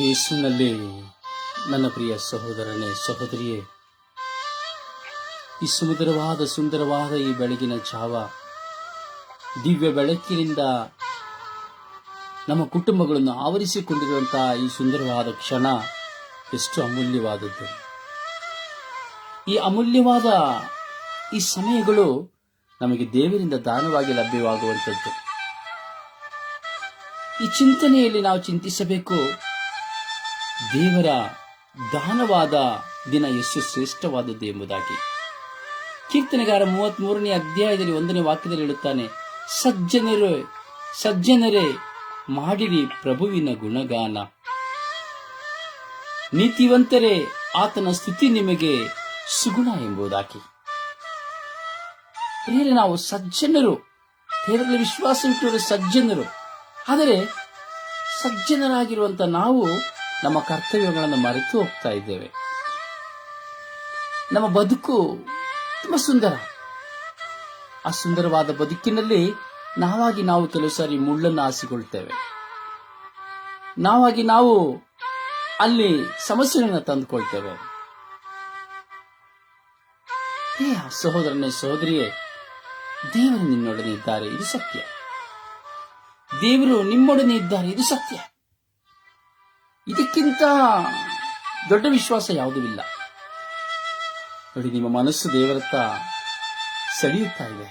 ಯೇಸುವಿನಲ್ಲಿ ನನ್ನ ಪ್ರಿಯ ಸಹೋದರನೇ, ಸಹೋದರಿಯೇ, ಈ ಸುಮಧುರವಾದ, ಸುಂದರವಾದ ಈ ಬೆಳಗಿನ ಜಾವ ದಿವ್ಯ ಬೆಳಕಿನಿಂದ ನಮ್ಮ ಕುಟುಂಬಗಳನ್ನು ಆವರಿಸಿಕೊಂಡಿರುವಂತಹ ಈ ಸುಂದರವಾದ ಕ್ಷಣ ಎಷ್ಟು ಅಮೂಲ್ಯವಾದದ್ದು. ಈ ಅಮೂಲ್ಯವಾದ ಈ ಸಮಯಗಳು ನಮಗೆ ದೇವರಿಂದ ದಾನವಾಗಿ ಲಭ್ಯವಾಗುವಂಥದ್ದು. ಈ ಚಿಂತನೆಯಲ್ಲಿ ನಾವು ಚಿಂತಿಸಬೇಕು, ದೇವರ ದಾನವಾದ ದಿನ ಎಷ್ಟು ಶ್ರೇಷ್ಠವಾದದ್ದು ಎಂಬುದಾಗಿ. ಕೀರ್ತನೆಗಾರ ಮೂವತ್ತ್ ಮೂರನೇ ಅಧ್ಯಾಯದಲ್ಲಿ ಒಂದನೇ ವಾಕ್ಯದಲ್ಲಿ ಹೇಳುತ್ತಾನೆ, ಸಜ್ಜನರೇ ಸಜ್ಜನರೇ, ಮಾಡಿರಿ ಪ್ರಭುವಿನ ಗುಣಗಾನ. ನೀತಿವಂತರೇ, ಆತನ ಸ್ಥಿತಿ ನಿಮಗೆ ಸುಗುಣ ಎಂಬುದಾಗಿ. ಪ್ರಿಯರೇ ನಾವು ಸಜ್ಜನರು. ದೇವರಲ್ಲಿ ವಿಶ್ವಾಸವಿಟ್ಟವರು ಸಜ್ಜನರು. ಆದರೆ ಸಜ್ಜನರಾಗಿರುವಂತ ನಾವು ನಮ್ಮ ಕರ್ತವ್ಯಗಳನ್ನು ಮರೆತು ಹೋಗ್ತಾ ಇದ್ದೇವೆ. ನಮ್ಮ ಬದುಕು ತುಂಬಾ ಸುಂದರ. ಆ ಸುಂದರವಾದ ಬದುಕಿನಲ್ಲಿ ನಾವಾಗಿ ನಾವು ಕೆಲವು ಸಾರಿ ಮುಳ್ಳನ್ನು ಆಸಿಕೊಳ್ತೇವೆ ನಾವಾಗಿ ನಾವು ಅಲ್ಲಿ ಸಮಸ್ಯೆಗಳನ್ನು ತಂದುಕೊಳ್ತೇವೆ. ಸಹೋದರನೇ, ಸಹೋದರಿಯೇ ದೇವರು ನಿನ್ನೊಡನೆ ಇದ್ದಾರೆ, ಇದು ಸತ್ಯ. ದೇವರು ನಿಮ್ಮೊಡನೆ ಇದ್ದಾರೆ, ಇದು ಸತ್ಯ. ಇದಕ್ಕಿಂತ ದೊಡ್ಡ ವಿಶ್ವಾಸ ಯಾವುದೂ ಇಲ್ಲ. ನೋಡಿ, ನಿಮ್ಮ ಮನಸ್ಸು ದೇವರತ್ತ ಸೆಳೆಯುತ್ತಾ ಇದೆ.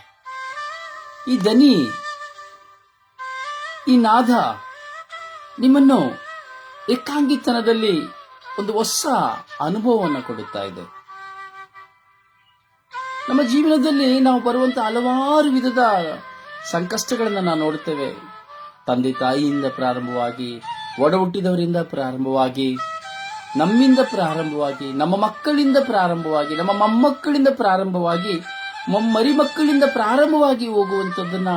ಈ ದನಿ, ಈ ನಾದ ನಿಮ್ಮನ್ನು ಏಕಾಂಗಿತನದಲ್ಲಿ ಒಂದು ಹೊಸ ಅನುಭವವನ್ನು ಕೊಡುತ್ತಾ ಇದೆ. ನಮ್ಮ ಜೀವನದಲ್ಲಿ ನಾವು ಬರುವಂತ ಹಲವಾರು ವಿಧದ ಸಂಕಷ್ಟಗಳನ್ನು ನಾವು ನೋಡುತ್ತೇವೆ. ತಂದೆ ತಾಯಿಯಿಂದ ಪ್ರಾರಂಭವಾಗಿ ಒಡ ಹುಟ್ಟಿದವರಿಂದ ಪ್ರಾರಂಭವಾಗಿ, ನಮ್ಮಿಂದ ಪ್ರಾರಂಭವಾಗಿ, ನಮ್ಮ ಮಕ್ಕಳಿಂದ ಪ್ರಾರಂಭವಾಗಿ, ನಮ್ಮ ಮೊಮ್ಮಕ್ಕಳಿಂದ ಪ್ರಾರಂಭವಾಗಿ ಮರಿ ಮಕ್ಕಳಿಂದ ಪ್ರಾರಂಭವಾಗಿ ಹೋಗುವಂಥದ್ದನ್ನ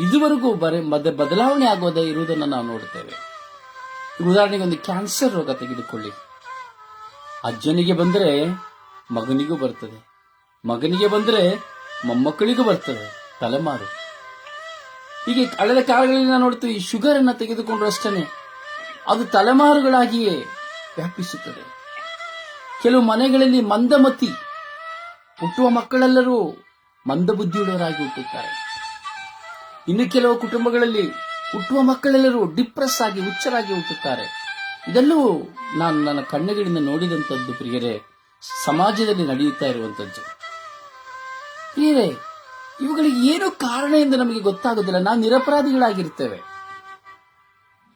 ಇದುವರೆಗೂ ಬರೇ, ಬದ- ಬದಲಾವಣೆ ಆಗೋದೇ ಇರುವುದನ್ನು ನಾವು ನೋಡುತ್ತೇವೆ. ಈಗ ಉದಾಹರಣೆಗೆ ಒಂದು ಕ್ಯಾನ್ಸರ್ ರೋಗ ತೆಗೆದುಕೊಳ್ಳಿ. ಅಜ್ಜನಿಗೆ ಬಂದರೆ ಮಗನಿಗೂ ಬರ್ತದೆ. ಮಗನಿಗೆ ಬಂದರೆ ಮೊಮ್ಮಕ್ಕಳಿಗೂ ಬರ್ತದೆ, ತಲೆಮಾರು. ಹೀಗೆ ಕಳೆದ ಕಾಲಗಳಲ್ಲಿ ನಾವು ನೋಡ್ತೀವಿ ಈ ಶುಗರ್ ಅನ್ನ ತೆಗೆದುಕೊಂಡ್ರು ಅಷ್ಟೇ ಅದು ತಲೆಮಾರುಗಳಾಗಿಯೇ ವ್ಯಾಪಿಸುತ್ತದೆ. ಕೆಲವು ಮನೆಗಳಲ್ಲಿ ಮಂದಮತಿ ಹುಟ್ಟುವ ಮಕ್ಕಳೆಲ್ಲರೂ ಮಂದಬುದ್ಧಿಯುಳ್ಳವರಾಗಿ ಹುಟ್ಟುತ್ತಾರೆ ಇನ್ನು ಕೆಲವು ಕುಟುಂಬಗಳಲ್ಲಿ ಹುಟ್ಟುವ ಮಕ್ಕಳೆಲ್ಲರೂ ಡಿಪ್ರೆಸ್ ಆಗಿ, ಹುಚ್ಚರಾಗಿ ಹುಟ್ಟುತ್ತಾರೆ. ಇದೆಲ್ಲವೂ ನಾನು ನನ್ನ ಕಣ್ಣುಗಳಿಂದ ನೋಡಿದಂಥದ್ದು ಪ್ರಿಯರೇ, ಸಮಾಜದಲ್ಲಿ ನಡೆಯುತ್ತಾ ಇರುವಂಥದ್ದು. ಪ್ರಿಯರೇ ಇವುಗಳಿಗೆ ಏನು ಕಾರಣ ಎಂದು ನಮಗೆ ಗೊತ್ತಾಗುವುದಿಲ್ಲ ನಾವು ನಿರಪರಾಧಿಗಳಾಗಿರ್ತೇವೆ.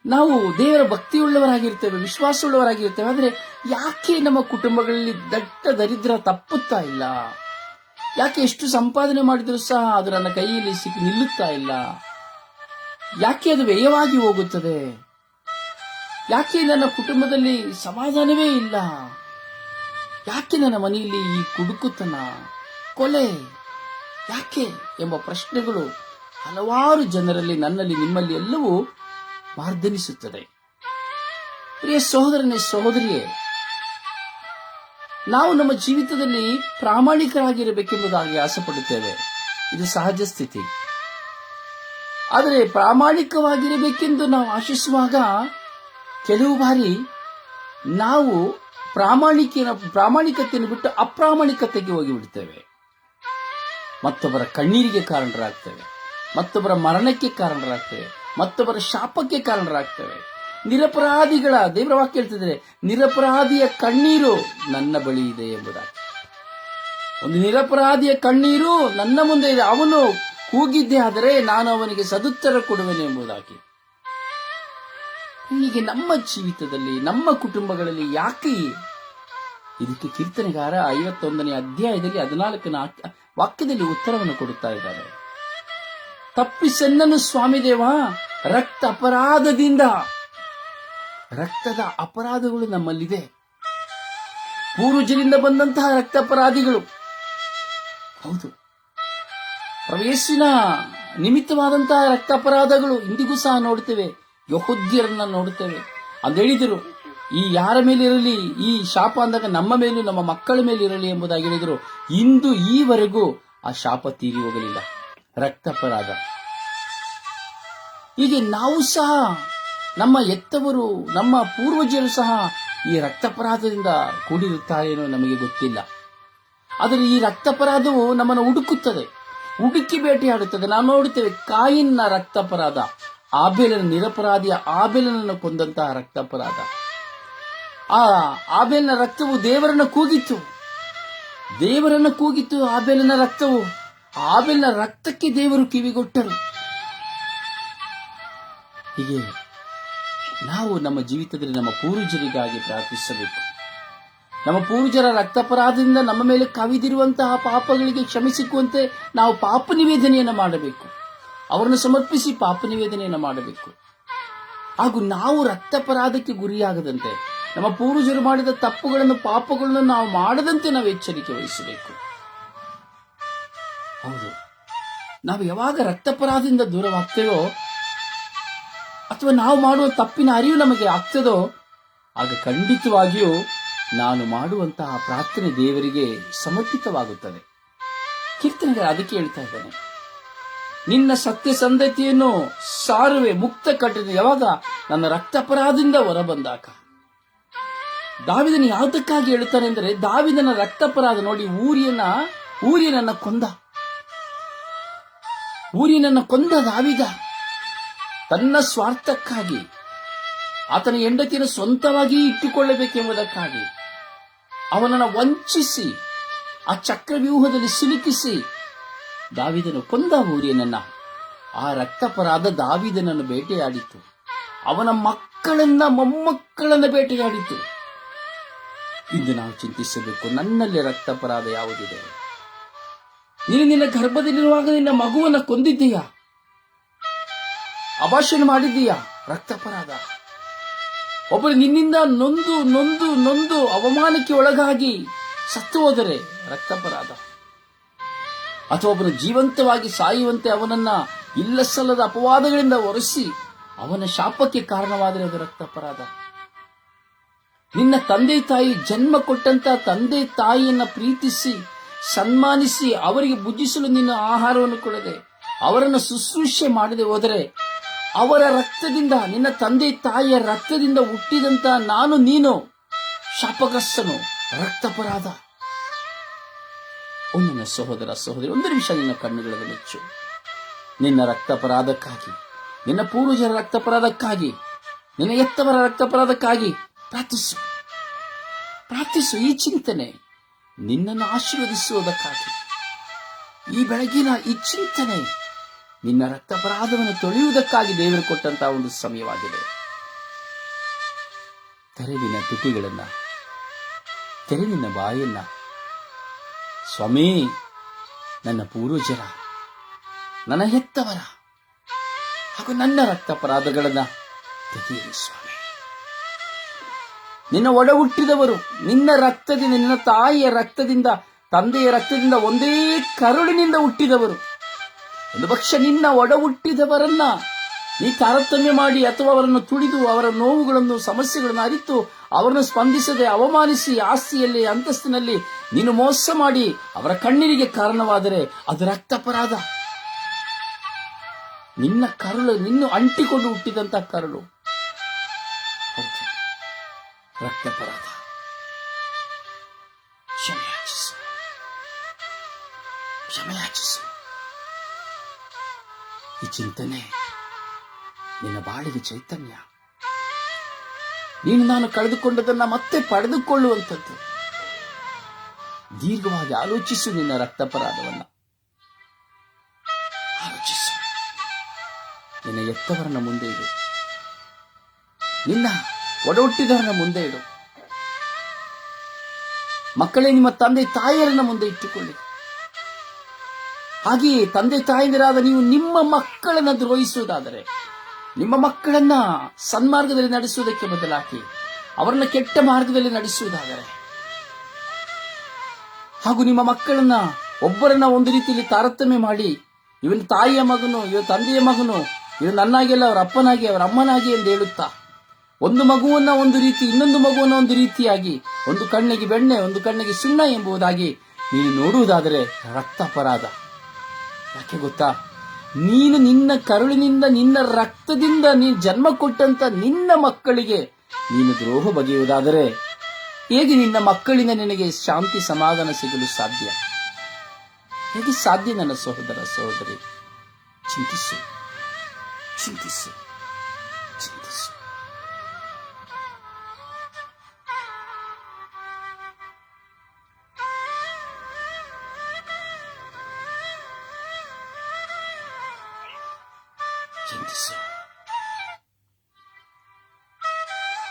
ನಾವು ದೇವರ ಭಕ್ತಿಯುಳ್ಳವರಾಗಿರ್ತೇವೆ, ವಿಶ್ವಾಸವುಳ್ಳವರಾಗಿರ್ತೇವೆ. ಆದರೆ ಯಾಕೆ ನಮ್ಮ ಕುಟುಂಬಗಳಲ್ಲಿ ದಟ್ಟ ದರಿದ್ರ ತಪ್ಪುತ್ತಾ ಇಲ್ಲ? ಯಾಕೆ ಎಷ್ಟು ಸಂಪಾದನೆ ಮಾಡಿದರೂ ಸಹ ಅದು ನನ್ನ ಕೈಯಲ್ಲಿ ಸಿಕ್ಕಿ ನಿಲ್ಲುತ್ತಾ ಇಲ್ಲ? ಯಾಕೆ ಅದು ವ್ಯಯವಾಗಿ ಹೋಗುತ್ತದೆ? ಯಾಕೆ ನನ್ನ ಕುಟುಂಬದಲ್ಲಿ ಸಮಾಧಾನವೇ ಇಲ್ಲ? ಯಾಕೆ ನನ್ನ ಮನೆಯಲ್ಲಿ ಈ ಕುಡುಕುತನ, ಕೊಲೆ ಯಾಕೆ ಎಂಬ ಪ್ರಶ್ನೆಗಳು ಹಲವಾರು ಜನರಲ್ಲಿ ನನ್ನಲ್ಲಿ ನಿಮ್ಮಲ್ಲಿ ಎಲ್ಲವೂ ಮಾರ್ಧನಿಸುತ್ತದೆ ಪ್ರಿಯ ಸಹೋದರನೇ, ಸಹೋದರಿಯೇ, ನಾವು ನಮ್ಮ ಜೀವಿತದಲ್ಲಿ ಪ್ರಾಮಾಣಿಕರಾಗಿರಬೇಕೆಂಬುದಾಗಿ ಆಸೆ ಪಡುತ್ತೇವೆ ಇದು ಸಹಜ ಸ್ಥಿತಿ. ಆದರೆ ಪ್ರಾಮಾಣಿಕವಾಗಿರಬೇಕೆಂದು ನಾವು ಆಶಿಸುವಾಗ ಕೆಲವು ಬಾರಿ ನಾವು ಪ್ರಾಮಾಣಿಕ ಪ್ರಾಮಾಣಿಕತೆಯನ್ನು ಬಿಟ್ಟು ಅಪ್ರಾಮಾಣಿಕತೆಗೆ ಹೋಗಿಬಿಡ್ತೇವೆ. ಮತ್ತೊಬ್ಬರ ಕಣ್ಣೀರಿಗೆ ಕಾರಣರಾಗ್ತೇವೆ. ಮತ್ತೊಬ್ಬರ ಮರಣಕ್ಕೆ ಕಾರಣರಾಗ್ತೇವೆ. ಮತ್ತೊಬ್ಬರ ಶಾಪಕ್ಕೆ ಕಾರಣರಾಗ್ತೇವೆ. ನಿರಪರಾಧಿಗಳ, ದೇವರ ವಾಕ್ಯ ಹೇಳ್ತಿದ್ರೆ, ನಿರಪರಾಧಿಯ ಕಣ್ಣೀರು ನನ್ನ ಬಳಿ ಇದೆ ಎಂಬುದಾಗಿ. ಒಂದು ನಿರಪರಾಧಿಯ ಕಣ್ಣೀರು ನನ್ನ ಮುಂದೆ ಇದೆ. ಅವನು ಕೂಗಿದ್ದೆ ಆದರೆ ನಾನು ಅವನಿಗೆ ಸದುತ್ತರ ಕೊಡುವೆನು ಎಂಬುದಾಗಿ. ಹೀಗೆ ನಮ್ಮ ಜೀವಿತದಲ್ಲಿ, ನಮ್ಮ ಕುಟುಂಬಗಳಲ್ಲಿ ಯಾಕೆ ಇದಕ್ಕೆ ಕೀರ್ತನೆಗಾರ ಐವತ್ತೊಂದನೇ ಅಧ್ಯಾಯದಲ್ಲಿ ಹದಿನಾಲ್ಕನ ವಾಕ್ಯ- ವಾಕ್ಯದಲ್ಲಿ ಉತ್ತರವನ್ನು ಕೊಡುತ್ತಾ ಇದ್ದಾರೆ. ತಪ್ಪಿಸೆನ್ನನು ಸ್ವಾಮಿದೇವ ರಕ್ತ ಅಪರಾಧದಿಂದ, ರಕ್ತದ ಅಪರಾಧಗಳು ನಮ್ಮಲ್ಲಿದೆ. ಪೂರ್ವಜರಿಂದ ಬಂದಂತಹ ರಕ್ತ ಅಪರಾಧಿಗಳು. ಹೌದು. ಪ್ರವೇಶಿನ ನಿಮಿತ್ತವಾದಂತಹ ರಕ್ತ ಅಪರಾಧಗಳು ಇಂದಿಗೂ ಸಹ ನೋಡುತ್ತೇವೆ. ಯಹೋದ್ಯರನ್ನ ನೋಡುತ್ತೇವೆ. ಅದು ಹೇಳಿದರು ಈ ಯಾರ ಮೇಲಿರಲಿ ಈ ಶಾಪ ಅಂದಾಗ ನಮ್ಮ ಮೇಲೂ, ನಮ್ಮ ಮಕ್ಕಳ ಮೇಲಿರಲಿ ಎಂಬುದಾಗಿ ಹೇಳಿದರು. ಇಂದು ಈವರೆಗೂ ಆ ಶಾಪ ತೀರಿ ಹೋಗಲಿಲ್ಲ. ರಕ್ತಪರಾಧ ಹೀಗೆ ನಾವು ಸಹ, ನಮ್ಮ ಎತ್ತವರು ನಮ್ಮ ಪೂರ್ವಜರು ಸಹ ಈ ರಕ್ತಪರಾಧದಿಂದ ಕೂಡಿರುತ್ತಾರೇನೋ ನಮಗೆ ಗೊತ್ತಿಲ್ಲ. ಆದರೆ ಈ ರಕ್ತಪರಾಧವು ನಮ್ಮನ್ನು ಹುಡುಕುತ್ತದೆ. ಹುಡುಕಿ ಬೇಟೆಯಾಡುತ್ತದೆ ನಾವು ನೋಡುತ್ತೇವೆ ಕಾಯಿನ ರಕ್ತಪರಾಧ ಆಬೇಲನ ನಿರಪರಾಧಿಯ ಆಬೇಲನನ್ನು ಕೊಂದಂತಹ ರಕ್ತಾಪರಾಧ ಆ, ಆಬೇಲಿನ ರಕ್ತವು ದೇವರನ್ನ ಕೂಗಿತ್ತು. ದೇವರನ್ನ ಕೂಗಿತ್ತು ಆಬೇಲಿನ ರಕ್ತವು. ಆಬೇಲಿನ ರಕ್ತಕ್ಕೆ ದೇವರು ಕಿವಿಗೊಟ್ಟರು. ಹೀಗೆ ನಾವು ನಮ್ಮ ಜೀವಿತದಲ್ಲಿ ನಮ್ಮ ಪೂರ್ವಜರಿಗಾಗಿ ಪ್ರಾರ್ಥಿಸಬೇಕು. ನಮ್ಮ ಪೂರ್ವಜರ ರಕ್ತಪರಾಧದಿಂದ ನಮ್ಮ ಮೇಲೆ ಕವಿದಿರುವಂತಹ ಪಾಪಗಳಿಗೆ ಕ್ಷಮಿಸಿಕುವಂತೆ ನಾವು ಪಾಪ ನಿವೇದನೆಯನ್ನು ಮಾಡಬೇಕು. ಅವರನ್ನು ಸಮರ್ಪಿಸಿ ಪಾಪ ನಿವೇದನೆಯನ್ನು ಮಾಡಬೇಕು. ಹಾಗೂ ನಾವು ರಕ್ತಪರಾಧಕ್ಕೆ ಗುರಿಯಾಗದಂತೆ ನಮ್ಮ ಪೂರ್ವಜರು ಮಾಡಿದ ತಪ್ಪುಗಳನ್ನು, ಪಾಪಗಳನ್ನು ನಾವು ಮಾಡದಂತೆ ನಾವು ಎಚ್ಚರಿಕೆ ವಹಿಸಬೇಕು. ಹೌದು. ನಾವು ಯಾವಾಗ ರಕ್ತಪರಾಧದಿಂದ ದೂರವಾಗ್ತೇವೋ, ಅಥವಾ ನಾವು ಮಾಡುವ ತಪ್ಪಿನ ಅರಿವು ನಮಗೆ ಆಗ್ತದೋ, ಆಗ ಖಂಡಿತವಾಗಿಯೂ ನಾನು ಮಾಡುವಂತಹ ಪ್ರಾರ್ಥನೆ ದೇವರಿಗೆ ಸಮರ್ಪಿತವಾಗುತ್ತದೆ. ಕೀರ್ತನೆಗೆ ಅದಕ್ಕೆ ಹೇಳ್ತಾ ಇದ್ದಾನೆ. ನಿನ್ನ ಸತ್ಯಸಂಧತೆಯನ್ನು ಸಾರುವೆ ಮುಕ್ತ ಕಟ್ಟಿದ ಯಾವಾಗ ನನ್ನ ರಕ್ತಪರಾಧದಿಂದ ಹೊರಬಂದಾಗ ದಾವಿದನ ಯಾವುದಕ್ಕಾಗಿ ಹೇಳುತ್ತಾನೆ ಅಂದರೆ ದಾವಿದನ ರಕ್ತಪರಾಧ ನೋಡಿ ಊರಿಯನ್ನ, ಊರಿಯನನ್ನ ಕೊಂದ. ಊರಿನನ್ನ ಕೊಂದ ದಾವಿದ. ತನ್ನ ಸ್ವಾರ್ಥಕ್ಕಾಗಿ, ಆತನ ಹೆಂಡತಿಯನ್ನು ಸ್ವಂತವಾಗಿ ಇಟ್ಟುಕೊಳ್ಳಬೇಕೆಂಬುದಕ್ಕಾಗಿ ಅವನನ್ನು ವಂಚಿಸಿ, ಆ ಚಕ್ರವ್ಯೂಹದಲ್ಲಿ ಸಿಲುಕಿಸಿ ದಾವಿದನು ಕೊಂದ ಊರಿಯನನ್ನ. ಆ ರಕ್ತಪರಾಧ ದಾವಿದನನ್ನು ಬೇಟೆಯಾಡಿತು ಅವನ ಮಕ್ಕಳನ್ನ, ಮೊಮ್ಮಕ್ಕಳನ್ನ ಬೇಟೆಯಾಡಿತು ಇಂದು ನಾವು ಚಿಂತಿಸಬೇಕು. ನನ್ನಲ್ಲಿ ರಕ್ತಪರಾಧ ಯಾವುದಿದೆ? ನೀನು ನಿನ್ನ ಗರ್ಭದಲ್ಲಿರುವಾಗ ನಿನ್ನ ಮಗುವನ್ನ ಕೊಂದಿದ್ದೀಯಾ? ಅಭಾಷಣ ಮಾಡಿದ್ದೀಯಾ? ರಕ್ತಪರಾಧ ಒಬ್ಬರು ನಿನ್ನಿಂದ ನೊಂದು ನೊಂದು ನೊಂದು ಅವಮಾನಕ್ಕೆ ಒಳಗಾಗಿ ಸತ್ತು ಹೋದರೆ ರಕ್ತಪರಾಧ ಅಥವಾ ಒಬ್ಬನು ಜೀವಂತವಾಗಿ ಸಾಯುವಂತೆ ಅವನನ್ನ ಇಲ್ಲಸಲ್ಲದ ಅಪವಾದಗಳಿಂದ ಒರೆಸಿ ಅವನ ಶಾಪಕ್ಕೆ ಕಾರಣವಾದರೆ ಅದು ರಕ್ತಪರಾಧ ನಿನ್ನ ತಂದೆ ತಾಯಿ ಜನ್ಮ ಕೊಟ್ಟಂತ ತಂದೆ ತಾಯಿಯನ್ನ ಪ್ರೀತಿಸಿ, ಸನ್ಮಾನಿಸಿ ಅವರಿಗೆ ಬುದ್ಧಿಸಲು ನಿನ್ನ ಆಹಾರವನ್ನು ಕೊಡದೆ, ಅವರನ್ನು ಶುಶ್ರೂಷೆ ಮಾಡದೆ ಹೋದರೆ ಅವರ ರಕ್ತದಿಂದ, ನಿನ್ನ ತಂದೆ ತಾಯಿಯ ರಕ್ತದಿಂದ ಹುಟ್ಟಿದಂತ ನಾನು ನೀನು ಶಾಪಗ್ರಸ್ತನು, ರಕ್ತಪರಾಧ. ಓ ನನ್ನ ಸಹೋದರ ಸಹೋದರಿ, ಒಂದು ನಿಮಿಷ ನಿನ್ನ ಕಣ್ಣುಗಳಲ್ಲಿ ಮೆಚ್ಚು. ನಿನ್ನ ರಕ್ತಪರಾಧಕ್ಕಾಗಿ, ನಿನ್ನ ಪೂರ್ವಜರ ರಕ್ತಪರಾಧಕ್ಕಾಗಿ, ನಿನ್ನ ಎತ್ತವರ ರಕ್ತಪರಾಧಕ್ಕಾಗಿ ಪ್ರಾರ್ಥಿಸು. ಪ್ರಾರ್ಥಿಸು ಈ ಚಿಂತನೆ. ನಿನ್ನನ್ನು ಆಶೀರ್ವದಿಸುವುದಕ್ಕಾಗಿ ಈ ಬೆಳಗಿನ ಈ ಚಿಂತನೆ ನಿನ್ನ ರಕ್ತಪರಾಧವನ್ನು ತೊಳೆಯುವುದಕ್ಕಾಗಿ ದೇವರು ಕೊಟ್ಟಂತಹ ಒಂದು ಸಮಯವಾಗಿದೆ. ತೆರವಿನ ತುಟಿಗಳನ್ನ, ತೆರವಿನ ಬಾಯನ್ನ, ಸ್ವಾಮಿ, ನನ್ನ ಪೂರ್ವಜರ, ನನ್ನ ಹೆತ್ತವರ ಹಾಗೂ ನನ್ನ ರಕ್ತಪರಾಧಗಳನ್ನ ತೆಗೆಯಿರಿ ಸ್ವಾಮಿ. ನಿನ್ನ ಒಡ ಹುಟ್ಟಿದವರು, ನಿನ್ನ ರಕ್ತದಿಂದ ನಿನ್ನ ತಾಯಿಯ ರಕ್ತದಿಂದ, ತಂದೆಯ ರಕ್ತದಿಂದ ಒಂದೇ ಕರುಳಿನಿಂದ ಹುಟ್ಟಿದವರು. ಒಂದು ಪಕ್ಷ ನಿನ್ನ ಒಡ ಹುಟ್ಟಿದವರನ್ನ ನೀ ತಾರತಮ್ಯ ಮಾಡಿ ಅಥವಾ ಅವರನ್ನು ತುಳಿದು ಅವರ ನೋವುಗಳನ್ನು, ಸಮಸ್ಯೆಗಳನ್ನು ಅರಿತು ಅವರನ್ನು ಸ್ಪಂದಿಸದೆ, ಅವಮಾನಿಸಿ, ಆಸ್ತಿಯಲ್ಲಿ, ಅಂತಸ್ತಿನಲ್ಲಿ ನೀನು ಮೋಸ ಮಾಡಿ ಅವರ ಕಣ್ಣೀರಿಗೆ ಕಾರಣವಾದರೆ ಅದು ರಕ್ತಪರಾಧ. ನಿನ್ನ ಕರುಳು, ನಿನ್ನ ಅಂಟಿಕೊಂಡು ಹುಟ್ಟಿದಂತ ಕರುಳು. ರಕ್ತಪರಾಧ. ಕ್ಷಮೆಯಾಚಿಸು. ಕ್ಷಮೆಯಾಚಿಸು. ಈ ಚಿಂತನೆ ನಿನ್ನ ಬಾಳಿಗೆ ಚೈತನ್ಯ. ನೀನು ನಾನು ಕಳೆದುಕೊಂಡದನ್ನ ಮತ್ತೆ ಪಡೆದುಕೊಳ್ಳುವಂಥದ್ದು. ದೀರ್ಘವಾಗಿ ಆಲೋಚಿಸು ನಿನ್ನ ರಕ್ತಪರಾಧವನ್ನ. ಆಲೋಚಿಸು. ನಿನ್ನ ಎತ್ತವರನ್ನ ಮುಂದೆ ಇಡು. ನಿನ್ನ ಒಡಹುಟ್ಟಿದವರನ್ನ ಮುಂದೆ ಇಡು. ಮಕ್ಕಳೇ, ನಿಮ್ಮ ತಂದೆ ತಾಯಿಯರನ್ನ ಮುಂದೆ ಇಟ್ಟುಕೊಳ್ಳಿ. ಹಾಗೆಯೇ ತಂದೆ ತಾಯಂದಿರಾದ ನೀವು ನಿಮ್ಮ ಮಕ್ಕಳನ್ನ ದ್ರೋಹಿಸುವುದಾದರೆ, ನಿಮ್ಮ ಮಕ್ಕಳನ್ನ ಸನ್ಮಾರ್ಗದಲ್ಲಿ ನಡೆಸುವುದಕ್ಕೆ ಬದಲಾಗಿ ಅವರನ್ನ ಕೆಟ್ಟ ಮಾರ್ಗದಲ್ಲಿ ನಡೆಸುವುದಾದರೆ, ಹಾಗೂ ನಿಮ್ಮ ಮಕ್ಕಳನ್ನ ಒಬ್ಬರನ್ನ ಒಂದು ರೀತಿಯಲ್ಲಿ ತಾರತಮ್ಯ ಮಾಡಿ, ಇವನ ತಾಯಿಯ ಮಗನು ಇವ ತಂದೆಯ ಮಗನು ಇವ ನನ್ನಾಗಿಲ್ಲ ಅವರ ಅಪ್ಪನಾಗಿ, ಅವರ ಅಮ್ಮನಾಗಿ ಎಂದು ಹೇಳುತ್ತಾ ಒಂದು ಮಗುವನ್ನ ಒಂದು ರೀತಿ, ಇನ್ನೊಂದು ಮಗುವನ್ನ ಒಂದು ರೀತಿಯಾಗಿ, ಒಂದು ಕಣ್ಣಿಗೆ ಬೆಣ್ಣೆ, ಒಂದು ಕಣ್ಣಿಗೆ ಸುಣ್ಣ ಎಂಬುದಾಗಿ ನೀನು ನೋಡುವುದಾದರೆ ರಕ್ತಾಪರಾಧ. ಯಾಕೆ ಗೊತ್ತಾ? ನೀನು ನಿನ್ನ ಕರುಳಿನಿಂದ, ನಿನ್ನ ರಕ್ತದಿಂದ ನೀನು ಜನ್ಮ ಕೊಟ್ಟಂತ ನಿನ್ನ ಮಕ್ಕಳಿಗೆ ನೀನು ದ್ರೋಹ ಬಗೆಯುವುದಾದರೆ ಹೇಗೆ ನಿನ್ನ ಮಕ್ಕಳಿಂದ ನಿನಗೆ ಶಾಂತಿ ಸಮಾಧಾನ ಸಿಗಲು ಸಾಧ್ಯ? ಹೇಗೆ ಸಾಧ್ಯ ನನ್ನ ಸಹೋದರ ಸಹೋದರಿ? ಚಿಂತಿಸು ಚಿಂತಿಸು. ಚಿಂತಿಸು. ಚಿಂತಿಸು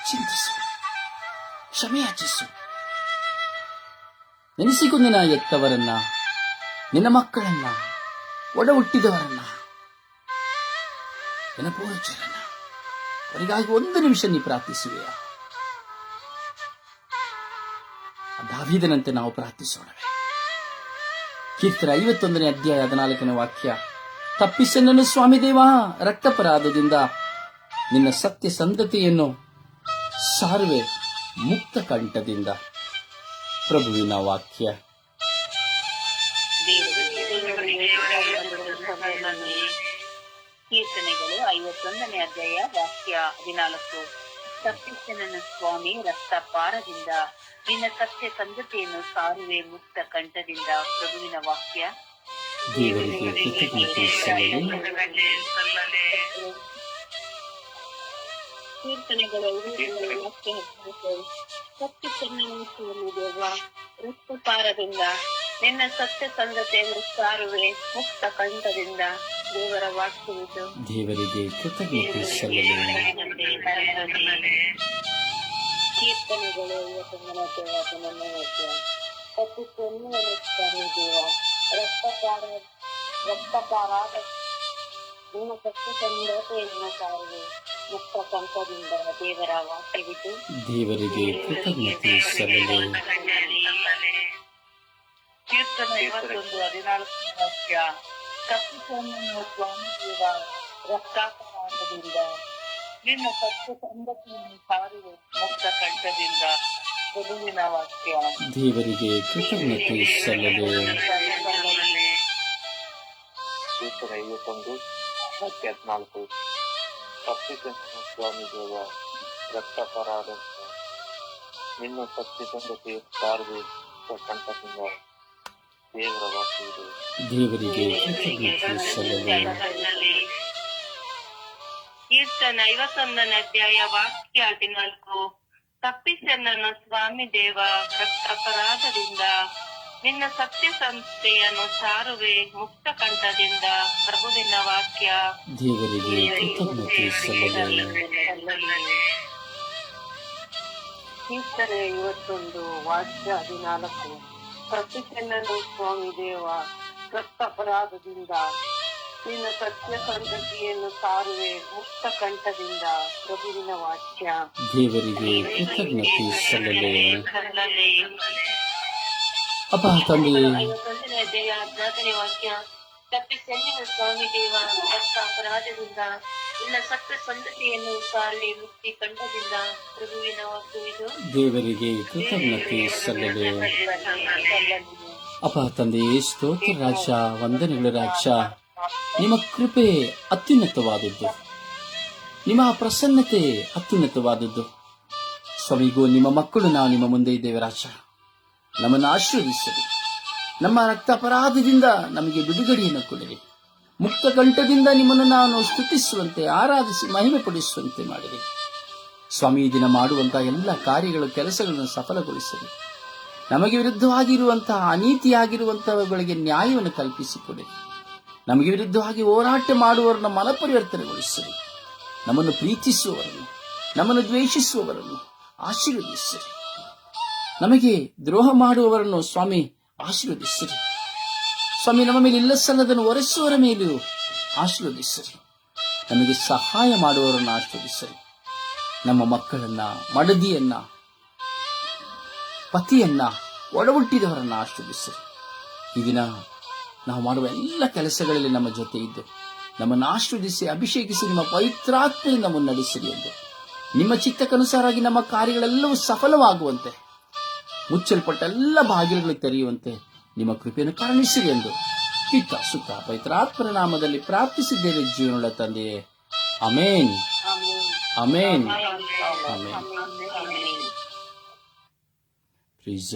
ಚಿಂತಿಸು ಕ್ಷಮೆಯಾಚಿಸು ನೆನೆಸಿಕೊ ನಿನ್ನ ಎತ್ತವರನ್ನ ನಿನ್ನ ಮಕ್ಕಳನ್ನ ಒಡ ಹುಟ್ಟಿದವರನ್ನ ನಿನ್ನ ಪೂರ್ವಜರನ್ನ ಅವರಿಗಾಗಿ ಒಂದು ನಿಮಿಷ ನೀ ಪ್ರಾರ್ಥಿಸುವೆಯಾ? ದಾವಿದನಂತೆ ನಾವು ಪ್ರಾರ್ಥಿಸೋಣವೇ ಕೀರ್ತನ ಐವತ್ತೊಂದನೇ ಅಧ್ಯಾಯ ಹದಿನಾಲ್ಕನೇ ವಾಕ್ಯ. ತಪ್ಪಿಸನನ್ನು ಸ್ವಾಮಿ ದೇವ ರಕ್ತಪರಾಧದಿಂದ ನಿನ್ನ ಸತ್ಯ ಸಂತತಿಯನ್ನು ಸಾರುವೆ ಮುಕ್ತ ಕಂಠದಿಂದ. ಪ್ರಭುವಿನ ವಾಕ್ಯ. ಕೀರ್ತನೆಗಳು ಐವತ್ತೊಂದನೇ ಅಧ್ಯಾಯ, ವಾಕ್ಯ ಹದಿನಾಲ್ಕು. ತಪ್ಪಿಸನನ್ನು ಸ್ವಾಮಿ, ರಕ್ತಪಾರದಿಂದ ನಿನ್ನ ಸತ್ಯ ಸಂಗತಿಯನ್ನು ಸಾರುವೆ ಮುಕ್ತ ಕಂಠದಿಂದ. ಪ್ರಭುವಿನ ವಾಕ್ಯ. ದೇವರಿಗೆ ಕೃತಜ್ಞತೆ ಸಲ್ಲಲಿ ಕೀರ್ತನೆಗಳು ತಪ್ಪಿಸನನ್ನು ಸ್ವಾಮಿ ದೇವ ರಕ್ತಪಾರದಿಂದ ನಿನ್ನ ಸತ್ಯ ಸಂಗತೆಯನ್ನು ಸಾರುವೆ ಮುಕ್ತ ಕಂಠದಿಂದ ದೇವರ ವಾಕ್ಯವಿದು. ದೇವರಿಗೆ ಕೃತಜ್ಞತೆ ಸಲ್ಲಲಿ ಕೀರ್ತನೆಗಳು ಇವತ್ತು ದೇವ ನನ್ನ ತಪ್ಪಿಸನ್ನು ಸ್ವಾಮಿ ದೇವ ರಕ್ತಪಾರ ರಕ್ತಪಾರಾದ ನಿಮ್ಮ ಸತ್ಯ ಸಂಗತಿಯನ್ನು ಸಾರಿಗೆ ಮುಕ್ತ ಕಂಠದಿಂದ ದೇವರ ವಾಕ್ಯವಿದ್ದು ದೇವರಿಗೆ ಕೃತಜ್ಞತೆ ಸಲ್ಲಲಿ ಕೀರ್ತನ ಐವತ್ತೊಂದು ಹದಿನಾಲ್ಕು ವಾಕ್ಯ ಕಪ್ಪಿಸನ್ನು ಸ್ವಾಮಿ ದೇವ ರಕ್ತಾಪರಾಧದಿಂದ ನಿನ್ನ ಸತ್ಯ ಸಂಗತಿಯನ್ನು ಸಾರುವೆ ಮುಕ್ತ ಕಂಠದಿಂದ ಪ್ರಭುವಿನ ವಾಕ್ಯ. ದೇವರಿಗೆ ಕೃತಜ್ಞತೆ ಸಲ್ಲಲಿ ಕೀರ್ತನ ಐವತ್ತೊಂದು ವಾಕ್ಯ ಹದಿನಾಲ್ಕು ತಪ್ಪಿಸನ್ನು ಸ್ವಾಮಿ ದೇವ ರಕ್ತಪರಾಧ ನಿನ್ನ ಸತ್ಯ ಸಾರದೆ ಕಂಠದಿಂದ ದೇವರ ವಾಕ್ಯವಿದೆ ದೇವರಿಗೆ ಕೀರ್ತನ ಐವತ್ತೊಂದನೇ ಅಧ್ಯಾಯ ವಾಕ್ಯ ಹದಿನಾಲ್ಕು ತಪ್ಪಿಸನ್ನನ್ನು ಸ್ವಾಮಿ ದೇವ ರಕ್ತಾಪರಾಧದಿಂದ ನಿನ್ನ ಸತ್ಯ ಸಂಸ್ಥೆಯನ್ನು ಸಾರುವೆ ಮುಕ್ತ ಕಂಠದಿಂದ ಪ್ರಭುವಿನ ವಾಕ್ಯ ದೇವರಿಗೆ ಕೃತಜ್ಞತೆ ಕೀರ್ತನೆ ಇವತ್ತೊಂದು ವಾಕ್ಯ ಹದಿನಾಲ್ಕು. ತಪ್ಪಿಸನ್ನನ್ನು ಸ್ವಾಮಿ ದೇವ ರಕ್ತಾಪರಾಧದಿಂದ ನಿನ್ನ ಸತ್ಯ ಸಂಗತಿಯನ್ನು ಸಾರುವೆ ಮುಕ್ತ ಕಂಠದಿಂದ ಪ್ರಭುವಿನ ವಾಕ್ಯ. ದೇವರಿಗೆ ಕೃತಜ್ಞತೆ ಸಲ್ಲಲಿ ಅಪ್ಪ ತಂದೆ. ಸ್ವಾಮಿ ದೇವ ದೇವರಿಗೆ ಕೃತಜ್ಞತೆ ಸಲ್ಲದೆ ಅಪ ತಂದೆ, ಸ್ತೋತ್ರ ರಾಜ ವಂದನೆಗಳ ರಾಜ ನಿಮ್ಮ ಕೃಪೆ ಅತ್ಯುನ್ನತವಾದದ್ದು. ನಿಮ್ಮ ಪ್ರಸನ್ನತೆ ಅತ್ಯುನ್ನತವಾದದ್ದು. ಸ್ವಾಮಿಗೂ ನಿಮ್ಮ ಮಕ್ಕಳು ನಾವು ನಿಮ್ಮ ಮುಂದೆ ಇದ್ದೇವೆ ರಾಜ ನಮ್ಮನ್ನು ಆಶೀರ್ವದಿಸಲಿ ನಮ್ಮ ರಕ್ತಾಪರಾಧದಿಂದ ನಮಗೆ ಬಿಡುಗಡೆಯನ್ನು ಕೊಡಿರಿ. ಮುಕ್ತ ಕಂಠದಿಂದ ನಿಮ್ಮನ್ನು ನಾನು ಸ್ತುತಿಸುವಂತೆ, ಆರಾಧಿಸಿ ಮಹಿಮೆ ಪಡಿಸುವಂತೆ ಮಾಡಿರಿ. ಸ್ವಾಮಿ ದಿನ ಮಾಡುವಂತಹ ಎಲ್ಲ ಕಾರ್ಯಗಳು, ಕೆಲಸಗಳನ್ನು ಸಫಲಗೊಳಿಸಲಿ ನಮಗೆ ವಿರುದ್ಧವಾಗಿರುವಂತಹ, ಅನೀತಿಯಾಗಿರುವಂತಹವುಗಳಿಗೆ ನ್ಯಾಯವನ್ನು ಕಲ್ಪಿಸಿಕೊಡಿ ನಮಗೆ ವಿರುದ್ಧವಾಗಿ ಹೋರಾಟ ಮಾಡುವವರನ್ನ ಮನಪರಿವರ್ತನೆಗೊಳಿಸಲಿ ನಮ್ಮನ್ನು ಪ್ರೀತಿಸುವವರನ್ನು, ನಮ್ಮನ್ನು ದ್ವೇಷಿಸುವವರನ್ನು ಆಶೀರ್ವದಿಸಿರಿ. ನಮಗೆ ದ್ರೋಹ ಮಾಡುವವರನ್ನು ಸ್ವಾಮಿ ಆಶೀರ್ವದಿಸಿರಿ. ಸ್ವಾಮಿ ನಮ್ಮ ಮೇಲೆ ಇಲ್ಲ ಸಲ್ಲದನ್ನು ಒರೆಸುವವರ ಮೇಲೆಯೂ ಆಶೀರ್ವದಿಸಿರಿ. ನಮಗೆ ಸಹಾಯ ಮಾಡುವವರನ್ನು ಆಶೀರ್ವದಿಸಿರಿ. ನಮ್ಮ ಮಕ್ಕಳನ್ನ, ಮಡದಿಯನ್ನ, ಪತಿಯನ್ನ, ಒಡಹುಟ್ಟಿದವರನ್ನ ಆಶೀರ್ವದಿಸಿರಿ. ಈ ದಿನ ನಾವು ಮಾಡುವ ಎಲ್ಲ ಕೆಲಸಗಳಲ್ಲಿ ನಮ್ಮ ಜೊತೆ ಇದ್ದು, ನಮ್ಮನ್ನು ಆಶೀರ್ವದಿಸಿ, ಅಭಿಷೇಕಿಸಿ, ನಿಮ್ಮ ಪವಿತ್ರಾತ್ಮೆಯಿಂದ ಮುನ್ನಡೆಸಿರಿ ಎಂದು. ನಿಮ್ಮ ಚಿತ್ತಕ್ಕನುಸಾರವಾಗಿ ನಮ್ಮ ಕಾರ್ಯಗಳೆಲ್ಲವೂ ಸಫಲವಾಗುವಂತೆ. ಮುಚ್ಚಲ್ಪಟ್ಟ ಎಲ್ಲ ಬಾಗಿಲುಗಳಿಗೆ ತೆರೆಯುವಂತೆ ನಿಮ್ಮ ಕೃಪೆಯನ್ನು ಕಾರಣಿಸಿರಿ ಎಂದು ಪಿತ್ತ ಸುಖ ಪವಿತ್ರಾತ್ಮರ ನಾಮದಲ್ಲಿ ಪ್ರಾರ್ಥಿಸಿದ್ದೇವೆ ಜೀವನದ ತಂದೆಯೇ. Amen amen amen ಪ್ರೀಸ್